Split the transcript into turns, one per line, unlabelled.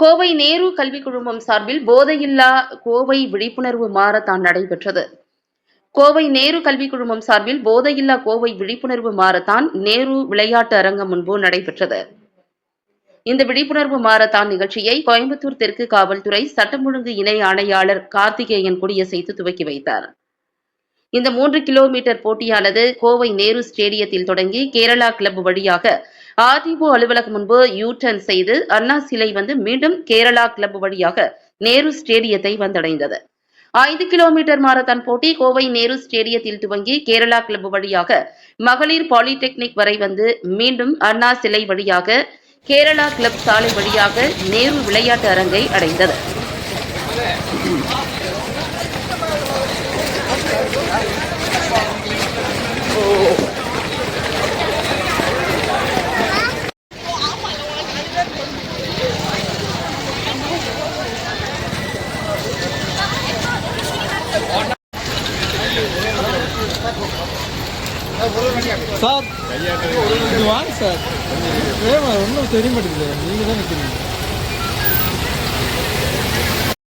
கோவை நேரு கல்விக் குழுமம் சார்பில் போதையில்லா கோவை விழிப்புணர்வு மாரத்தான் நடைபெற்றது. கோவை நேரு கல்வி குழுமம் சார்பில் போதையில்லா கோவை விழிப்புணர்வு மாரத்தான் நேரு விளையாட்டு அரங்கம் முன்பு நடைபெற்றது. இந்த விழிப்புணர்வு மாரத்தான் நிகழ்ச்சியை கோயம்புத்தூர் தெற்கு காவல்துறை சட்டம் ஒழுங்கு இணை ஆணையாளர் கார்த்திகேயன் கொடியசைத்து துவக்கி வைத்தார். இந்த மூன்று கிலோமீட்டர் போட்டியானது கோவை நேரு ஸ்டேடியத்தில் தொடங்கி கேரளா கிளப் வழியாக ஆர்டிஓ அலுவலகம் முன்பு யூ டர்ன் செய்து அண்ணா சிலை வந்து மீண்டும் கேரளா கிளப் வழியாக நேரு ஸ்டேடியத்தை வந்தடைந்தது. ஐந்து கிலோமீட்டர் மாரத்தான் போட்டி கோவை நேரு ஸ்டேடியத்தில் துவங்கி கேரளா கிளப் வழியாக மகளிர் பாலிடெக்னிக் வரை வந்து மீண்டும் அண்ணா சிலை வழியாக கேரளா கிளப் சாலை வழியாக நேரு விளையாட்டு அரங்கை அடைந்தது.
சார் வாங்க சார் ஒன்றும் தெரிய மாட்டேங்குது நீங்கள் தான் நிற்கிறீங்க